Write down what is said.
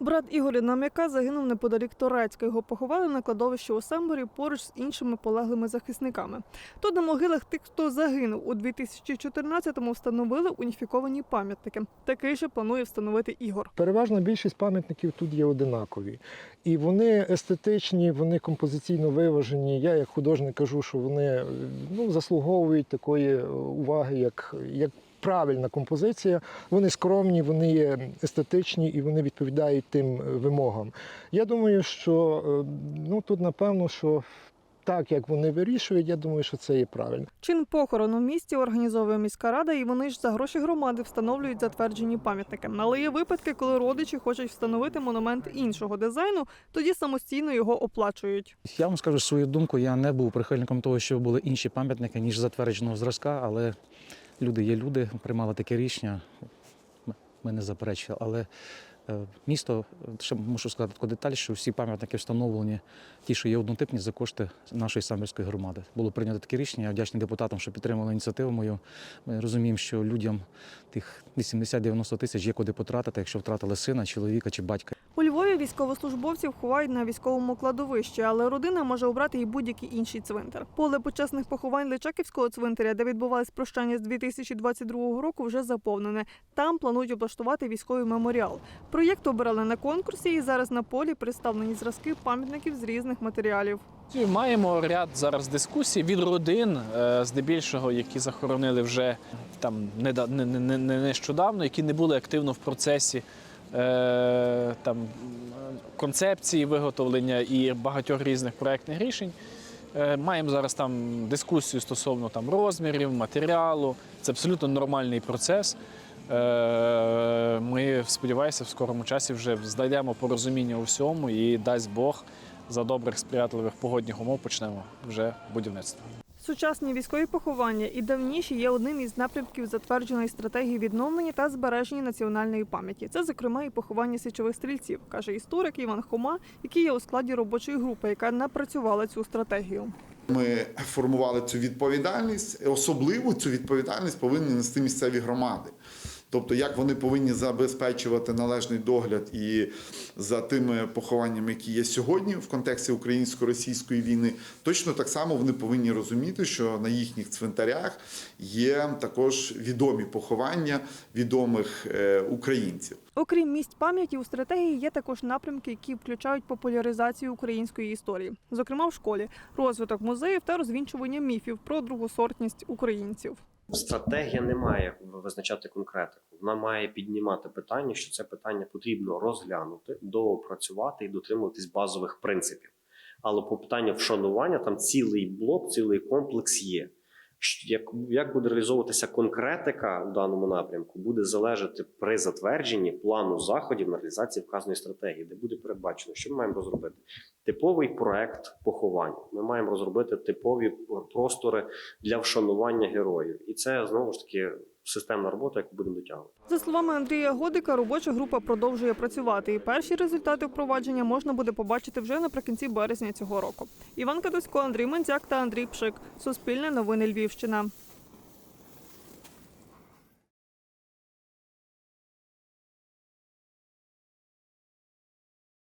Брат Ігоря Нам'яка загинув неподалік Торецька. Його поховали на кладовищі у Семборі поруч з іншими полеглими захисниками. Тут на могилах тих, хто загинув у 2014-му, встановили уніфіковані пам'ятники. Такий же планує встановити Ігор. Переважна більшість пам'ятників тут є одинакові. І вони естетичні, вони композиційно виважені. Я як художник кажу, що вони ну, заслуговують такої е, уваги, як, як правильна композиція. Вони скромні, вони є естетичні і вони відповідають тим е, вимогам. Я думаю, що е, ну, тут напевно, що так як вони вирішують, я думаю, що це є правильно. Чин похорону в місті організовує міська рада, і вони ж за гроші громади встановлюють затверджені пам'ятники. Але є випадки, коли родичі хочуть встановити монумент іншого дизайну, тоді самостійно його оплачують. Я вам скажу свою думку, я не був прихильником того, що були інші пам'ятники, ніж затвердженого зразка, але люди є люди, приймали таке рішення, ми не заперечили. Але е, місто, ще мушу сказати таку деталь, що всі пам'ятники встановлені, ті, що є однотипні, за кошти нашої самбірської громади. Було прийнято таке рішення. Я вдячний депутатам, що підтримали ініціативу мою. Ми розуміємо, що людям тих 80-90 тисяч є куди потратити, якщо втратили сина, чоловіка чи батька. У Львові військовослужбовців ховають на військовому кладовищі, але родина може обрати і будь-який інший цвинтар. Поле почесних поховань Личаківського цвинтаря, де відбувались прощання з 2022 року, вже заповнене. Там планують облаштувати військовий меморіал. Проєкт обирали на конкурсі, і зараз на полі представлені зразки пам'ятників з різних матеріалів. Маємо ряд зараз дискусій від родин, е, здебільшого, які захоронили вже там нещодавно, які не були активно в процесі там, концепції виготовлення і багатьох різних проєктних рішень. Е, Маємо зараз там дискусію стосовно там, розмірів, матеріалу. Це абсолютно нормальний процес. Е, Ми сподіваюся, в скорому часі вже знайдемо порозуміння у всьому і дасть Бог за добрих сприятливих погодних умов почнемо вже будівництво. Сучасні військові поховання і давніші є одним із напрямків затвердженої стратегії відновлення та збереження національної пам'яті. Це, зокрема, і поховання січових стрільців, каже історик Іван Хома, який є у складі робочої групи, яка напрацювала цю стратегію. Ми формували цю відповідальність. Особливо цю відповідальність повинні нести місцеві громади. Тобто, як вони повинні забезпечувати належний догляд і за тими похованнями, які є сьогодні в контексті українсько-російської війни, точно так само вони повинні розуміти, що на їхніх цвинтарях є також відомі поховання відомих е, українців. Окрім місць пам'яті у стратегії є також напрямки, які включають популяризацію української історії, зокрема в школі, розвиток музеїв та розвінчування міфів про другосортність українців. Стратегія не має визначати конкретику. Вона має піднімати питання, що це питання потрібно розглянути, доопрацювати і дотримуватись базових принципів. Але по питанню вшанування там цілий блок, цілий комплекс є. Як, як буде реалізовуватися конкретика в даному напрямку, буде залежати при затвердженні плану заходів на реалізацію вказаної стратегії, де буде передбачено, що ми маємо розробити типовий проект поховань. Ми маємо розробити типові простори для вшанування героїв, і це знову ж таки системна робота, яку будемо дотягувати. За словами Андрія Годика, робоча група продовжує працювати, і перші результати впровадження можна буде побачити вже наприкінці березня цього року. Іван Кадусько, Андрій Мандзяк та Андрій Пшик. Суспільне новини Львівщина.